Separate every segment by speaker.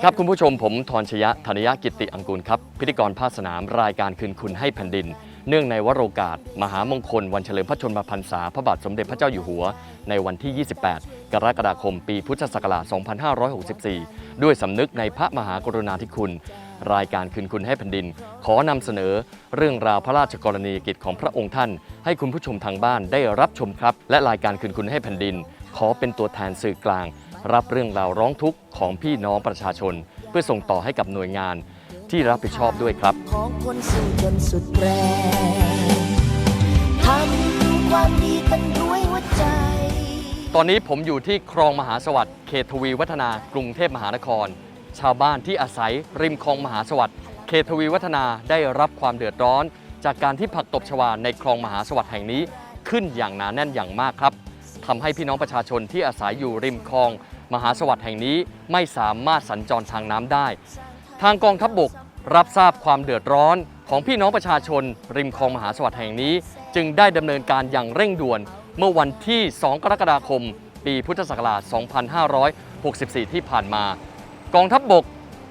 Speaker 1: ดีครับคุณผู้ชมผมทรชยะธนยะกิติอังกูลครับ พิธีกรภาคสนามรายการคืนคุณให้แผ่นดิน เนื่องในวโรกาส มหามงคล วันเฉลิมพระชนมพรรษา พระบาทสมเด็จพระเจ้าอยู่หัว ในวันที่ 28 กรกฎาคม ปีพุทธศักราช 2564 ด้วยสำนึกในพระมหากรุณาธิคุณ รายการคืนคุณให้แผ่นดิน ขอนำเสนอ เรื่องราวพระราชกรณียกิจของพระองค์ท่าน ให้คุณผู้ชมทางบ้านได้รับชมครับ และรายการคืนคุณให้แผ่นดิน ขอเป็นตัวแทนสื่อกลาง รับเรื่องราวร้องทุกข์ของพี่น้องประชาชน เพื่อส่งต่อให้กับหน่วยงานที่รับผิดชอบด้วยครับ
Speaker 2: ของคนสู้จนสุดแรงทำความดีกันด้วยหัวใจ
Speaker 1: ตอนนี้ผมอยู่ที่คลองมหาสวัสดิ์เขตทวีวัฒนากรุงเทพมหานคร ชาวบ้านที่อาศัยริมคลองมหาสวัสดิ์เขตทวีวัฒนาได้รับความเดือดร้อน จากการที่ผักตบชวาในคลองมหาสวัสดิ์แห่งนี้ขึ้นอย่างหนาแน่นอย่างมากครับทำให้พี่น้องประชาชนที่อาศัยอยู่ริมคลอง มหาสวัสดิ์แห่งนี้ไม่สามารถสัญจรทางน้ำได้ ทางกองทัพบบกรับทราบความเดือดร้อนของพี่น้องประชาชน ริมคลองมหาสวัสดิ์แห่งนี้ จึงได้ดำเนินการอย่างเร่งด่วน เมื่อวันที่ 2 กรกฎาคม ปีพุทธศักราช 2564 ที่ผ่านมา กองทัพบบก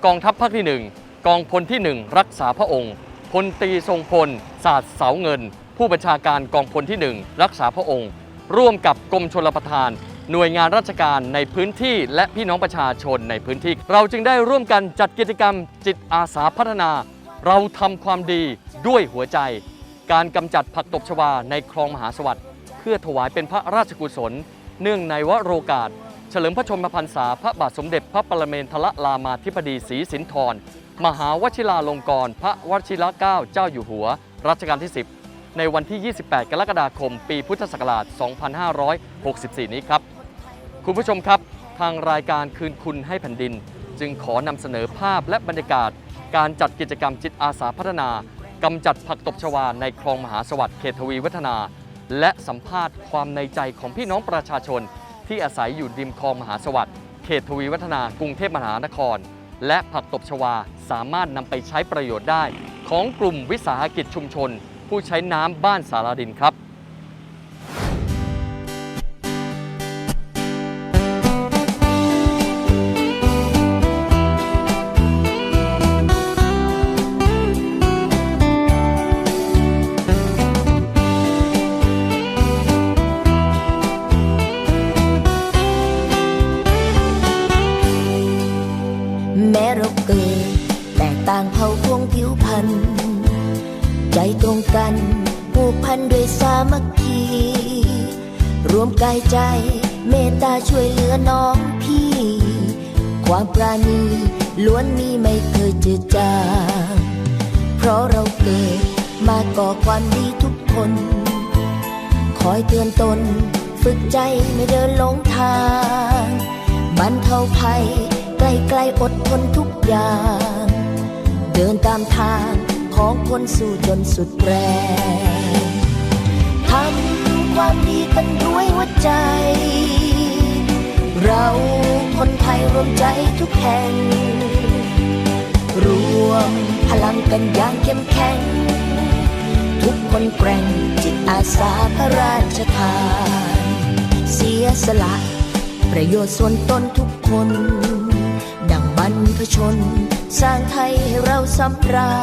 Speaker 1: กองทัพภาคที่ 1 กองพลที่ 1 รักษาพระองค์พลตีทรงพลศาสตร์เสาเงิน ผู้บัญชาการกองพลที่ 1 รักษาพระองค์ ร่วมกับกรมชลประทาน หน่วยงานราชการในพื้นที่ และพี่น้องประชาชนในพื้นที่ เราจึงได้ร่วมกันจัดกิจกรรมจิตอาสาพัฒนา เราทำความดีด้วยหัวใจ การกำจัดผักตบชวาในคลองมหาสวัสดิ์เพื่อถวายเป็นพระราชกุศล เนื่องในวโรกาส เฉลิมพระชนมพรรษาพระบาทสมเด็จพระปรเมนทรรามาธิบดีศรีสินธรมหาวชิราลงกรณพระวชิรเกล้าเจ้าอยู่หัว รัชกาลที่ 10 ในวันที่ 28 กรกฎาคม ปีพุทธศักราช 2564 นี้ครับ คุณผู้ชมครับทางรายการคืนคุณให้แผ่นดิน จึงขอนำเสนอภาพและบรรยากาศ การจัดกิจกรรมจิตอาสาพัฒนากำจัดผักตบชวาในคลองมหาสวัสดิ์เขตทวีวัฒนา และสัมภาษณ์ความในใจของพี่น้องประชาชน ที่อาศัยอยู่ริมคลองมหาสวัสดิ์เขตทวีวัฒนากรุงเทพมหานคร และผักตบชวาสามารถนำไปใช้ประโยชน์ได้ ของกลุ่มวิสาหกิจชุมชน ผู้ใช้น้ำบ้านสารดินครับ
Speaker 2: คอยเตือนตน ฝึกใจไม่เดินหลงทางบรรเทาภัยใกล้ๆอดทนทุกอย่าง เดินตามทางของคนสู้จนสุดแรงทำความดีกันด้วยหัวใจ เราคนไทยรวมใจทุกแห่ง รวมพลังกันอย่างเข้มแข็ง ทุกคนแกร่งจิตอาสาพระราชทาน เสียสละ ประโยชน์ส่วนตนทุกคน ดังบรรพชน สร้างไทยให้เราสำรา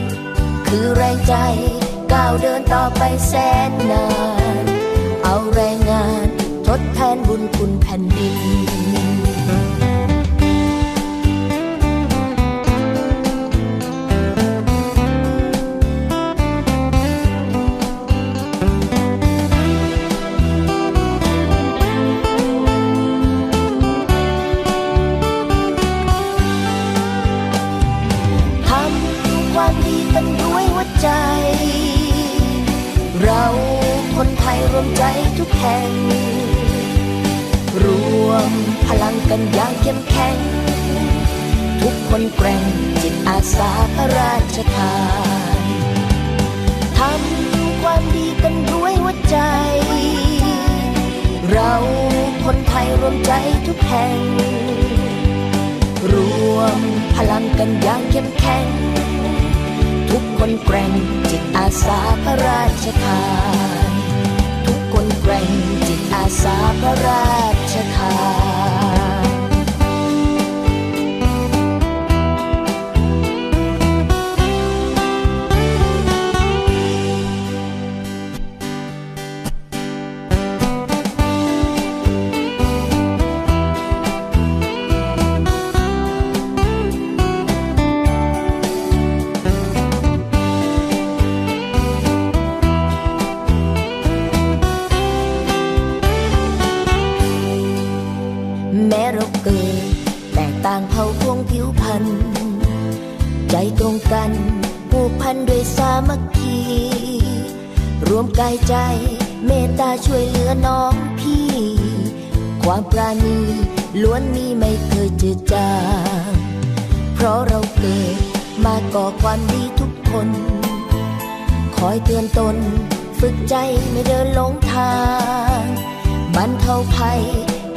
Speaker 2: ญ คือแรงใจก้าวเดินต่อไปแสนนาน เอาแรงงานทดแทนบุญคุณแผ่นดิน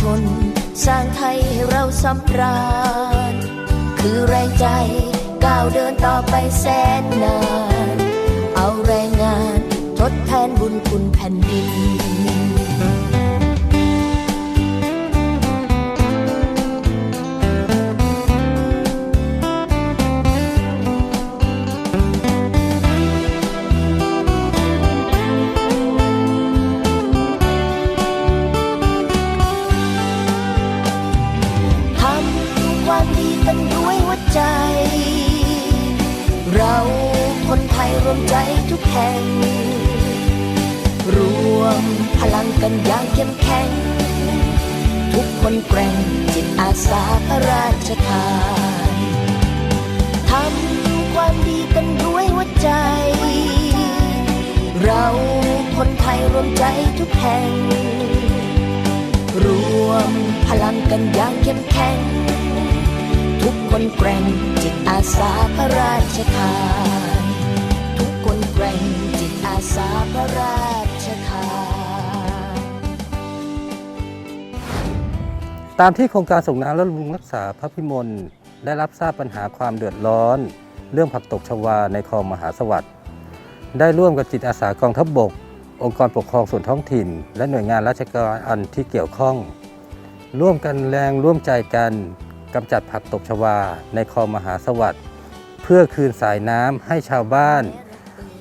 Speaker 2: ชน สร้างไทยให้เราสำราญ คือแรงใจก้าวเดินต่อไปแสนนาน เอาแรงงานทดแทนบุญคุณแผ่นดิน พลังกันอย่างเข้มแข็ง ทุกคนแกร่งจิตอาสาพระราชทานทำความดีกันด้วยหัวใจ เราคนไทยรวมใจทุกแห่ง รวมพลังกันอย่างเข้มแข็ง ทุกคนแกร่งจิตอาสาพระราชทาน ทุกคนแกร่งจิตอาสาพระราช
Speaker 3: ตามที่โครงการส่งน้ำและบำรุงรักษาพระพิมลได้รับทราบปัญหาความเดือดร้อน เรื่องผักตกชวาในคลองมหาสวัสดิ์ได้ร่วมกับจิตอาสากองทัพบบก องค์กรปกครองส่วนท้องถิ่น และหน่วยงานราชการอันที่เกี่ยวข้อง ร่วมกันแรงร่วมใจกันกำจัดผักตกชวาในคลองมหาสวัสดิ์เพื่อคืนสายน้ำให้ชาวบ้าน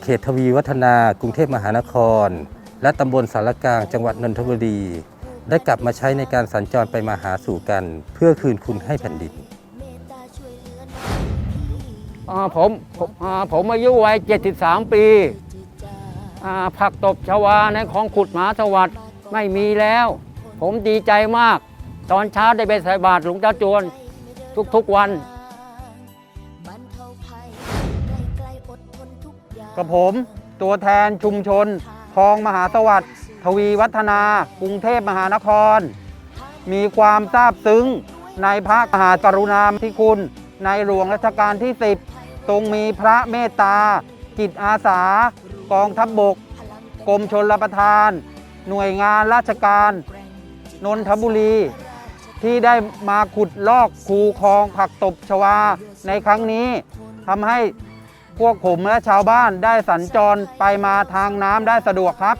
Speaker 3: เขตทวีวัฒนากรุงเทพมหานคร และตำบลสารกลางจังหวัดนนทบุรี ได้กลับมาใช้ในการสัญจรไปมาหาสู่กัน เพื่อคืนคุณให้แผ่นดิน
Speaker 4: อ่าผมผมอ่าผมอายุวัย 73 ปีอ่าผักตบชวาในของขุดหมาสวัสดิ์ไม่มีแล้ว ผมดีใจมาก ตอนเช้าได้ไปใส่บาตรหลวงตาจวน ทุกๆวัน
Speaker 2: บรรเทาภัยใกล้ๆอดทนทุกอย่าง
Speaker 4: กับผมตัวแทนชุมชนคลองมหาสวัสดิ์ ทวีวัฒนากรุงเทพมหานคร มีความซาบซึ้งในพระมหากรุณาธิคุณ ในหลวงรัชกาลที่ 10 ทรงมีพระเมตตา จิตอาสา กองทัพบบก กรมชนรับประทาน หน่วยงานราชการ นนทบุรี ที่ได้มาขุดลอกคูคลองผักตบชวา ในครั้งนี้ทำให้พวกผมและชาวบ้านได้สัญจรไปมาทางน้ำได้สะดวกครับ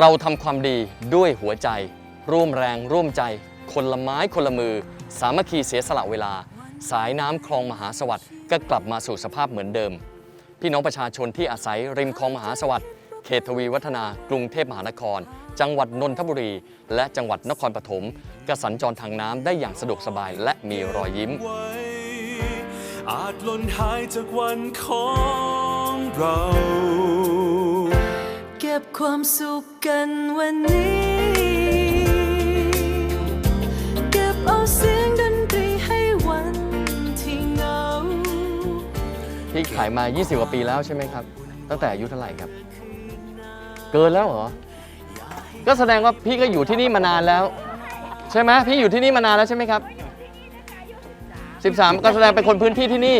Speaker 1: เราทำความดีด้วยหัวใจ ร่วมแรงร่วมใจ คนละไม้คนละมือ สามัคคีเสียสละเวลา สายน้ำคลองมหาสวัสดิ์ก็กลับมาสู่สภาพเหมือนเดิม พี่น้องประชาชนที่อาศัยริมคลองมหาสวัสดิ์เขตทวีวัฒนากรุงเทพมหานคร จังหวัดนนทบุรี และจังหวัดนครปฐมก็สัญจรทางน้ำได้อย่างสะดวกสบายและมีรอยยิ้ม
Speaker 5: อาจลนหายจากวันของเรา
Speaker 6: เก็บความสุขกันวันนี้ เก็บเอาเสียงดนตรีให้วันที่เหงา
Speaker 1: พี่ขายมา 20 กว่าปีแล้วใช่ไหมครับ ตั้งแต่อายุเท่าไหร่ครับ เกินแล้วเหรอ ก็แสดงว่าพี่ก็อยู่ที่นี่มานานแล้ว ใช่ไหมพี่อยู่ที่นี่มานานแล้วใช่ไหมครับ 13 ก็แสดงเป็นคนพื้นที่ที่นี่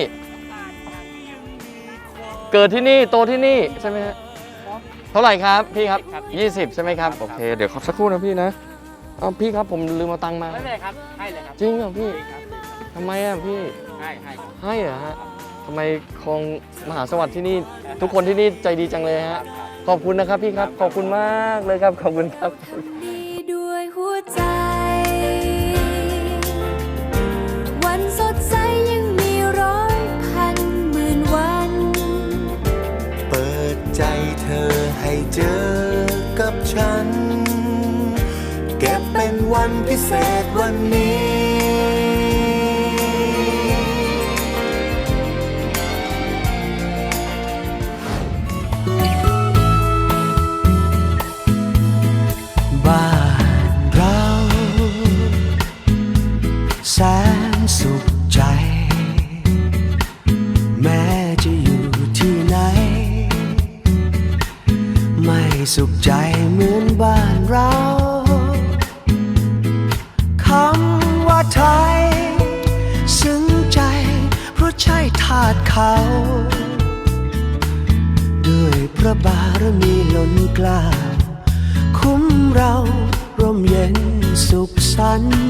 Speaker 1: เกิดที่นี่โตที่นี่ใช่ไหมฮะ ท่าไหร่ครับพี่ครับ 20 ใช่ไหมครับ โอเค เดี๋ยวขอสักครู่นะพี่นะเอาพี่ครับผมลืมเอาตังค์มา
Speaker 4: ไม่เป็นไรครับ ให้เลยครับ
Speaker 1: จริงเหรอพี่ทำไมอะพี่
Speaker 4: ให้ให้
Speaker 1: ให้เหรอฮะทำไมคลองมหาสวัสดิ์ที่นี่ทุกคนที่นี่ใจดีจังเลยฮะ ขอบคุณนะครับพี่ครับ ขอบคุณมากเลยครับ ขอบคุณครับ
Speaker 6: วันพิ
Speaker 5: เศษวันนี้ บ้านเรา แสนสุขใจ แม้จะอยู่ที่ไหน ไม่สุขใจเหมือนบ้านเรา ไทย ซึ้งใจ เพราะใช่ทาสเขา ด้วยพระบารมีล้นกล้า คุ้มเราร่มเย็นสุขสันต์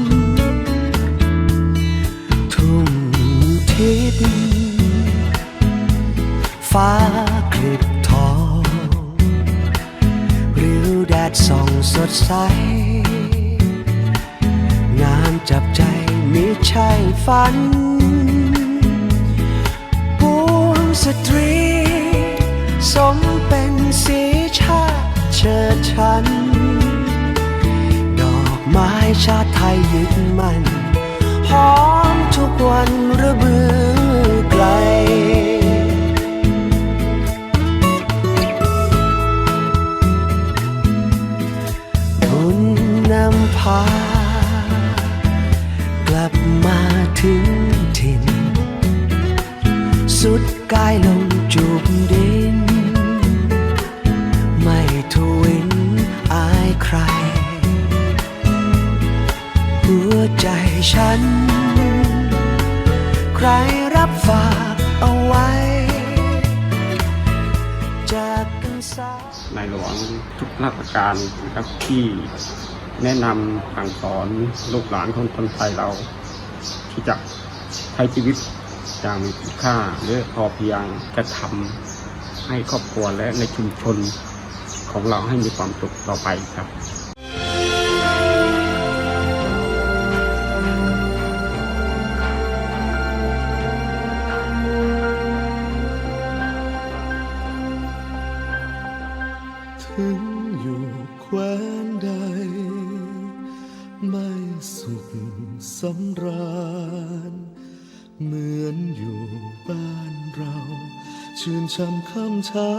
Speaker 5: ทุ่งทิศฟ้าคลิบทองริ้วแดดส่องสดใส งามจับใจมิใช่ฝันปวงสตรี สมเป็นสีชาติเชิดชัน ดอกไม้ชาติไทยยึดมันหอมทุกวันระเบือไกล กา
Speaker 7: ชการนะครับที่แนะนำสั่งสอนลูกหลานคนคนไทยเราที่จะใช้ชีวิตอย่างมีคุณค่าหรือพอเพียงจะทำให้ครอบครัวและในชุมชนของเราให้มีความสุขต่อไปครับ
Speaker 5: ถึง เช้า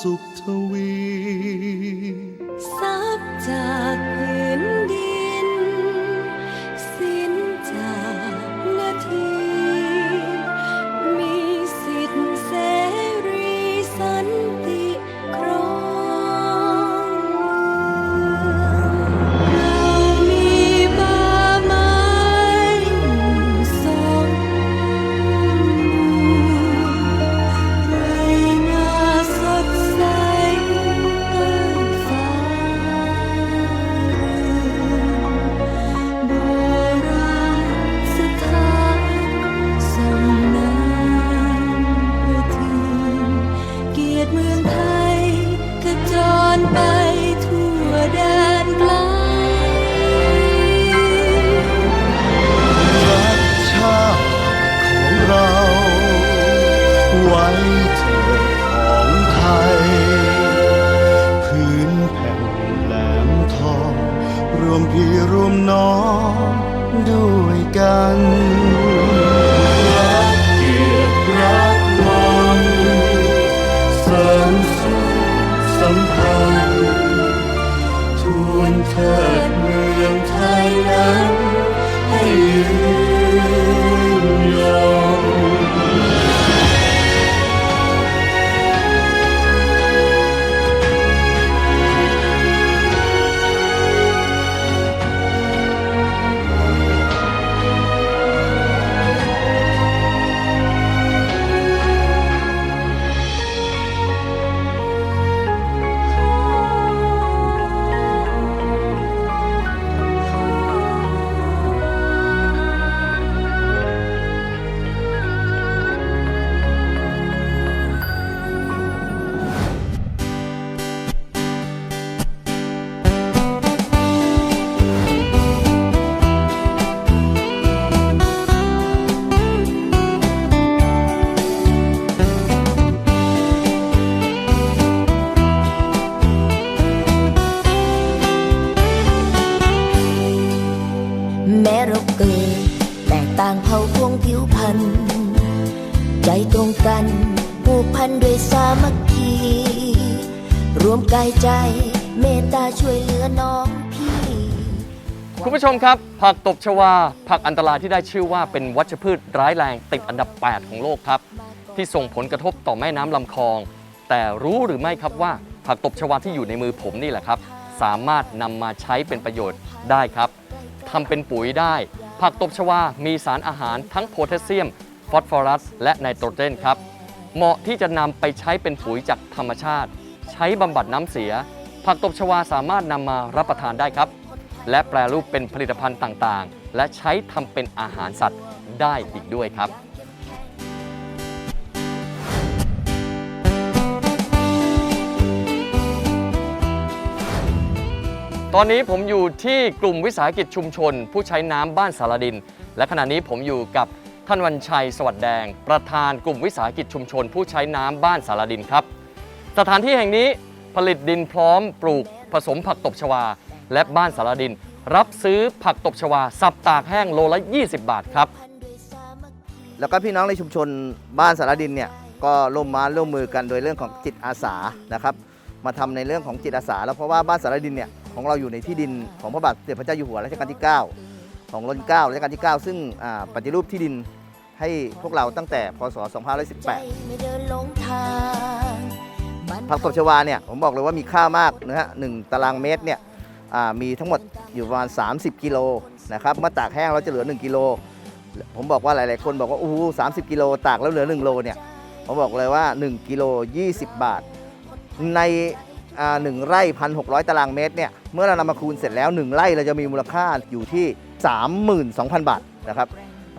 Speaker 5: สุขท
Speaker 2: สามัคคี รวมกายใจเมตตาช่วยเหลือน้องพี่
Speaker 1: คุณผู้ชมครับ ผักตบชวา ผักอันตรายที่ได้ชื่อว่าเป็นวัชพืชร้ายแรงติดอันดับ 8 ของโลกครับ ที่ส่งผลกระทบต่อแม่น้ำลำคลอง แต่รู้หรือไม่ครับว่า ผักตบชวาที่อยู่ในมือผมนี่แหละครับ สามารถนำมาใช้เป็นประโยชน์ได้ครับทำเป็นปุ๋ยได้ ผักตบชวา มีสารอาหารทั้งโพแทสเซียม ฟอสฟอรัส และไนโตรเจนครับ เหมาะที่จะนำไปใช้เป็นปุ๋ยจากธรรมชาติ ใช้บำบัดน้ำเสีย ผักตบชวาสามารถนำมารับประทานได้ครับ และแปรรูปเป็นผลิตภัณฑ์ต่างๆ และใช้ทำเป็นอาหารสัตว์ได้อีกด้วยครับตอนนี้ผมอยู่ที่กลุ่มวิสาหกิจชุมชน ผู้ใช้น้ำบ้านสารดิน และขณะนี้ผมอยู่กับานวันชัยสวัสดแดง ประธานกลุ่มวิสาหกิจชุมชน ผู้ใช้น้ำบ้านสารดินครับ สถานที่แห่งนี้ผลิตดินพร้อมปลูกผสมผักตบชวา และบ้านสารดิน รับซื้อผักตบชวา สับตากแห้งโลละ 20 บาทครับ
Speaker 8: แล้วก็พี่น้องในชุมชนบ้านสารดินเนี่ยก็ร่วมมาร่วมมือกันโดยเรื่องของจิตอาสานะครับมาทำในเรื่องของจิตอาสา แล้วเพราะว่าบ้านสารดินเนี่ยของเราอยู่ในที่ดินของพระบาทสมเด็จพระเจ้าอยู่หัวรัชกาลที่ 9 ของรัชกาลที่ 9 รัชกาลที่ 9 ซึ่งอ่าปฏิรูปที่ดิน ให้พวกเราตั้งแต่พศ
Speaker 2: ใจ
Speaker 8: 2518
Speaker 2: ไม่เดินหลงทาง
Speaker 8: ผักตบชวาเนี่ยผมบอกเลยว่ามีค่ามากนะฮะหนึ่งตารางเมตรเนี่ยอ่ามีทั้งหมดอยู่ประมาณ 30 กิโลนะครับเมื่อตากแห้งเราจะเหลือ 1 กิโล ผมบอกว่าหลาย ๆ คนบอกว่าโอ้โหสากิโลตากแล้วเหลือ 1 โลเนี่ยผมบอกเลยว่า 1 กิโล 20 บาท ในอ่าหนึ่งไร่พันหกตารางเมตรเนี่ยเมื่อเรานำมาคูณเสร็จแล้ว 1 ไร่เราจะมีมูลค่าอยู่ที่ 32,000 บาทนะครับ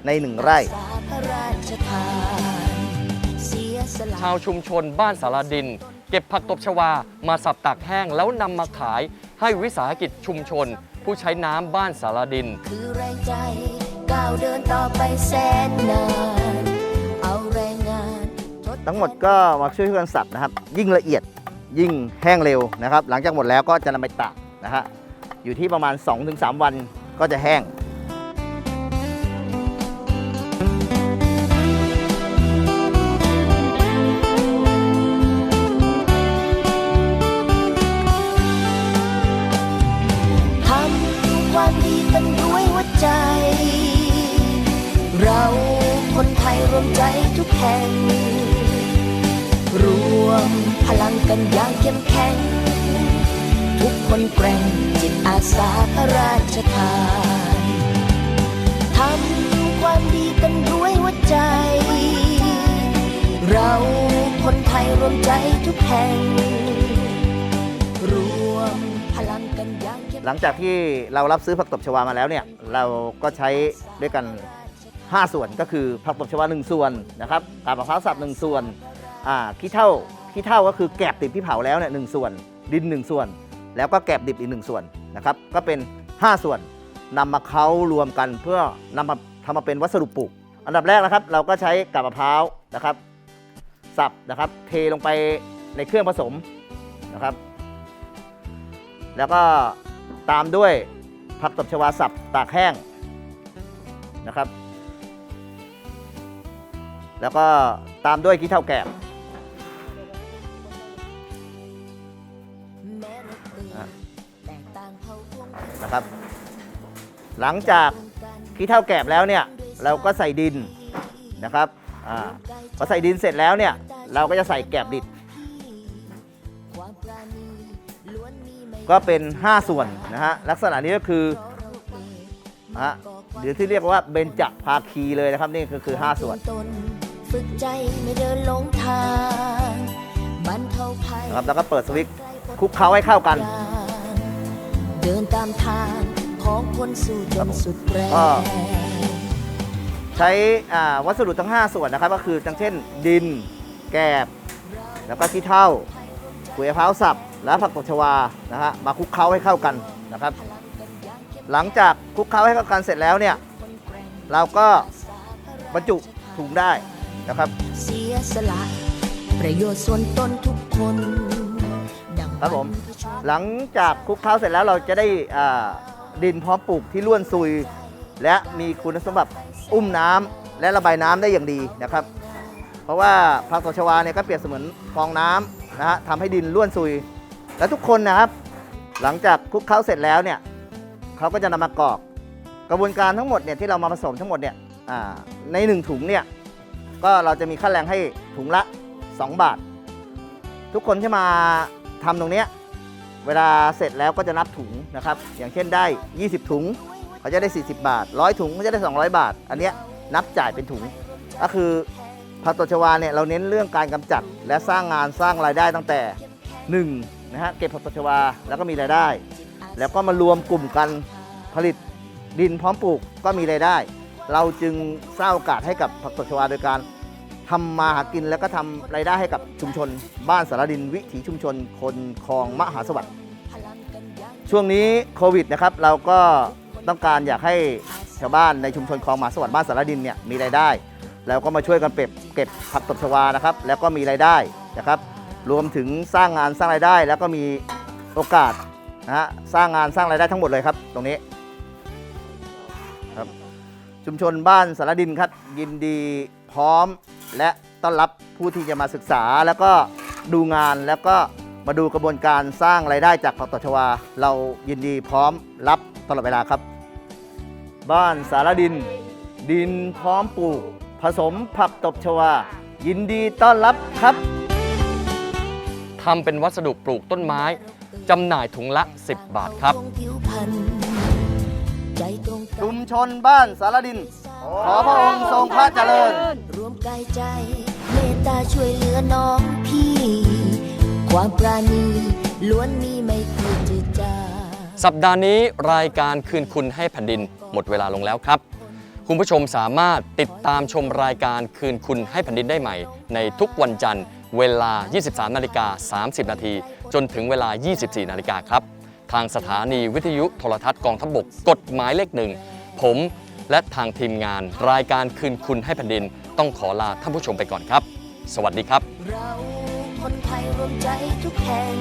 Speaker 8: ใน1ไร่
Speaker 2: สาพระราชทานเสียสละ
Speaker 1: ชาวชุมชนบ้านสารดิน เก็บผักตบชวามาสับตากแห้งแล้วนำมาขายให้วิสาหกิจชุมชน ผู้ใช้น้ำบ้านสารดิน
Speaker 2: คือแรงใจก้าวเดินต่อไปแสนนานเอาแรงงานทด
Speaker 8: ทั้งหมดก็มาช่วยกันสับนะครับ ยิ่งละเอียดยิ่งแห้งเร็วนะครับ หลังจากหมดแล้วก็จะนำไปตากนะฮะอยู่ที่ประมาณ 2-3 วันก็จะแห้ง
Speaker 2: คนแกร่งจิตอาสาพระราชทานทำความดีกันด้วยหัวใจ เราคนไทยรวมใจทุกแห่งรวมพลังกันอย่าง
Speaker 8: หลังจากที่เรารับซื้อผักตบชวามาแล้วเนี่ยเราก็ใช้ด้วยกัน 5 ส่วนก็คือผักตบชวา 1 ส่วนนะครับกาบมะพร้าวสับ1ส่วนขี้เท่าขี้เท่าก็คือแกบดิบที่เผาแล้วเนี่ยหส่วน ดิน 1 ส่วน แล้วก็แกบดิบอีก1ส่วนนะครับ ก็เป็น 5 ส่วนนำมาเค้ารวมกันเพื่อนำมาทำมาเป็นวัสดุปลูก อันดับแรกนะครับ เราก็ใช้กาบมะพร้าวนะครับสับนะครับ เทลงไปในเครื่องผสมนะครับ แล้วก็ตามด้วยผผักตบชวาสับตากแห้งนะครับ แล้วก็ตามด้วยขี้เถ้าแกบ นะครับ หลังจากขี้เถ้าแกบแล้วเนี่ยเราก็ใส่ดินนะครับอ่าพอใส่ดินเสร็จแล้วเนี่ยเราก็จะใส่แกบดิบ
Speaker 2: ความปราณีล้วนมีไม่
Speaker 8: ก็เป็น 5 ส่วนนะฮะลักษณะนี้ก็คือนะฮะหรือที่เรียกว่าเบญจภาคีเลยนะครับนี่ก็คือ 5 ส่วน
Speaker 2: ตนฝึกใจไม่เดินหลงทางบรรเทาภัย
Speaker 8: นะครับแล้วก็เปิดสวิตช์ คลุกเคล้าให้เข้ากัน
Speaker 2: เดินตามทางของคนสู่จนสุดแรง
Speaker 8: ก็ใช้อ่าวัสดุทั้ง 5 ส่วนนะครับ ก็คือทั้งเช่น ดิน แกบ แล้วก็ขี้เถ้าขุยมะพร้าวสับ และผักตบชวานะฮะมาคลุกเคล้าให้เข้ากันนะครับ หลังจากคลุกเคล้าให้เข้ากันเสร็จแล้วเนี่ยเราก็บรรจุถุงได้นะครับ
Speaker 2: เสียสละประโยชน์ส่วนตนทุกคนดัง
Speaker 8: ครับผม หลังจากคลุกเคล้าเสร็จแล้วเราจะได้ดินพร้อมปลูกที่ล้วนซุย และมีคุณสมบัติอุ้มน้ำและระบายน้ำได้อย่างดีนะครับ เพราะว่าผักตบชวาเนี่ยก็เปรียบเสมือนฟองน้ำนะฮะทำให้ดินล้วนซุย และทุกคนนะครับ หลังจากคลุกเคล้าเสร็จแล้วเนี่ยเขาก็จะนำมากรอก กระบวนการทั้งหมดเนี่ยที่เรามาผสมทั้งหมดเนี่ยในหนึ่งถุงเนี่ยก็เราจะมีค่าแรงให้ถุงละ 2 บาท ทุกคนที่มา ทำตรงเนี้ยเวลาเสร็จแล้วก็จะนับถุงนะครับ อย่างเช่นได้ 20 ถุงเขาจะได้ 40 บาท 100 ถุงเขาจะได้ 200 บาท อันเนี้ยนับจ่ายเป็นถุง ก็คือผักตบชวาเนี่ยเราเน้นเรื่องการกำจัดและสร้างงานสร้างรายได้ตั้งแต่1นะฮะเก็บผักตบชวาแล้วก็มีรายได้ แล้วก็มารวมกลุ่มกันผลิตดินพร้อมปลูกก็มีรายได้ เราจึงสร้างโอกาสให้กับผักตบชวาโดยการ ทำมาหากินแล้วก็ทำรายได้ให้กับชุมชน บ้านสารดินวิถีชุมชน คนคลองมหาสวัสดิ์ช่วงนี้โควิดนะครับเราก็ต้องการอยากให้ชาวบ้านในชุมชนคลองมหาสวัสดิ์บ้านสารดินเนี่ยมีรายได้ แล้วก็มาช่วยกันเก็บเก็บผักตบชวานะครับ แล้วก็มีรายได้นะครับ รวมถึงสร้างงานสร้างรายได้ แล้วก็มีโอกาสนะฮะสร้างงานสร้างรายได้ทั้งหมดเลยครับ ตรงนี้ครับชุมชนบ้านสารดินครับยินดี พร้อมและต้อนรับผู้ที่จะมาศึกษา แล้วก็ดูงานแล้วก็มาดูกระบวนการสร้างรายได้จากผักตบชวา เรายินดีพร้อมรับตลอดเวลาครับ บ้านสารดิน ดินพร้อมปลูก ผสมผักตบชวา ยินดีต้อนรับครับ
Speaker 1: ทำเป็นวัสดุปลูกต้นไม้จำหน่ายถุงละ 10 บาทครับ
Speaker 2: ผิวพรรณใจตรงกั
Speaker 8: ชุ
Speaker 2: น
Speaker 8: มชนบ้านสารดิน ขอพระองค์ทรงพระเจริญ
Speaker 2: รวมกายใจ เมตตาช่วยเหลือน้องพี่ ความปราณีล้วนมีไม่เคยจืดจาง
Speaker 1: สัปดาห์นี้รายการคืนคุณให้แผ่นดินหมดเวลาลงแล้วครับ คุณผู้ชมสามารถติดตามชมรายการคืนคุณให้แผ่นดินได้ใหม่ ในทุกวันจันทร์เวลา 23 นาฬิกา 30 นาที จนถึงเวลา 24 นาฬิกาครับ ทางสถานีวิทยุโทรทัศน์กองทัพบกกฎหมายเลขหนึ่ง ผม และทางทีมงานรายการคืนคุณให้แผ่นดิน ต้องขอลาท่านผู้ชมไปก่อนครับ สวัสดีครับ
Speaker 2: เราคนไทยรวมใจทุกแห่ง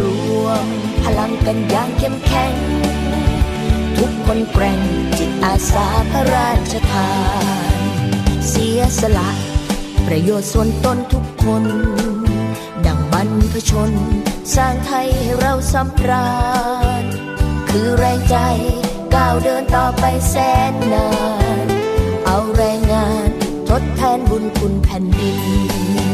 Speaker 2: รวมพลังกันอย่างเข้มแข็ง ทุกคนแกร่งจิตอาสาพระราชทาน เสียสละ ประโยชน์ส่วนตนทุกคน ดังบรรพชน สร้างไทยให้เราสำราญ คือแรงใจ ก้าวเดินต่อไปแสนนาน เอาแรงงานทดแทนบุญคุณแผ่นดิน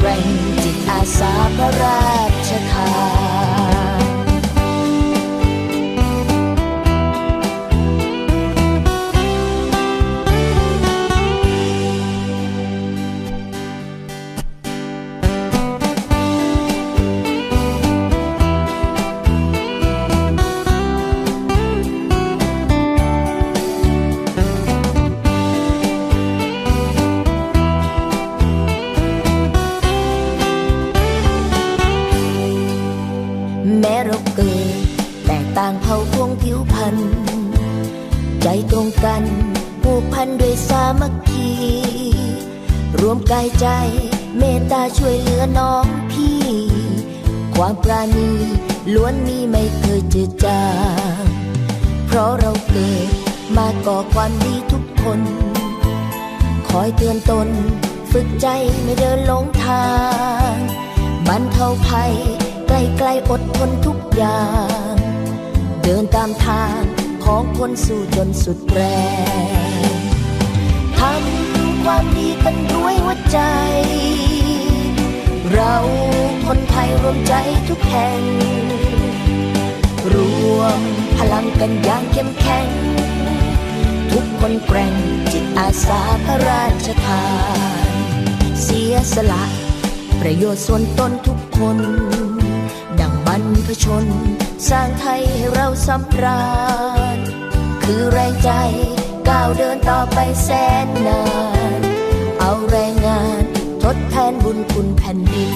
Speaker 2: แรงจิตอาสาพระราชทาน รวมกายใจ เมตตาช่วยเหลือน้องพี่ ความปราณีล้วนมีไม่เคยจืดจางเพราะเราเกิดมาก่อความดีทุกคน คอยเตือนตน ฝึกใจไม่เดินหลงทางบรรเทาภัยไกลไกลๆอดทนทุกอย่าง เดินตามทางของคนสู้จนสุดแรง ความดีกันด้วยหัวใจ เราคนไทยรวมใจทุกแห่ง รวมพลังกันอย่างเข้มแข็ง ทุกคนแกร่งจิตอาสาพระราชทาน เสียสละ ประโยชน์ส่วนตนทุกคน ดังบรรพชน สร้างไทยให้เราสำราญ คือแรงใจ ก้าวเดินต่อไปแสนนาน เอาแรงงานทดแทนบุญคุณแผ่นดิน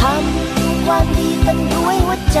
Speaker 2: ทำความดีกันด้วยหัวใจ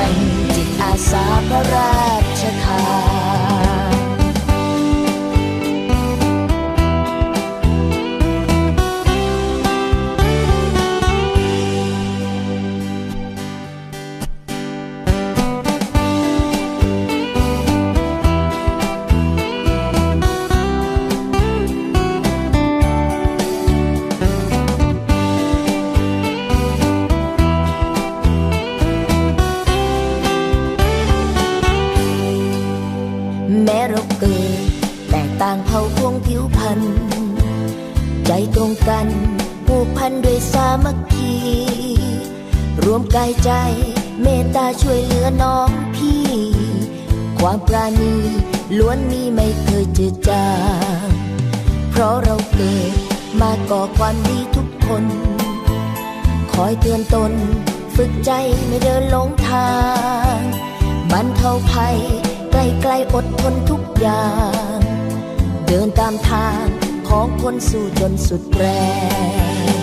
Speaker 2: คนแกร่งจิตอาสาพระราชทาน ความปราณีล้วนมีไม่เคยจืดจางเพราะเราเกิดมาก่อความดีทุกคน คอยเตือนตน ฝึกใจไม่เดินหลงทางบรรเทาภัยไกลไกลๆอดทนทุกอย่าง เดินตามทางของคนสู้จนสุดแรง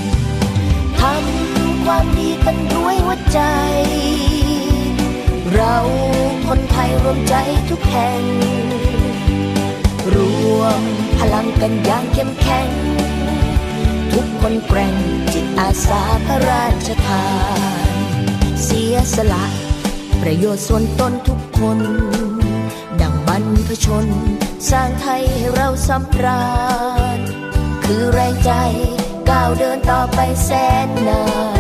Speaker 2: ทำความดีกันด้วยหัวใจ เราคนไทยรวมใจทุกแห่ง รวมพลังกันอย่างเข้มแข็ง ทุกคนแกร่งจิตอาสาพระราชทาน เสียสละ ประโยชน์ส่วนตนทุกคน ดังบรรพชน สร้างไทยให้เราสำราญ คือแรงใจก้าวเดินต่อไปแสนนาน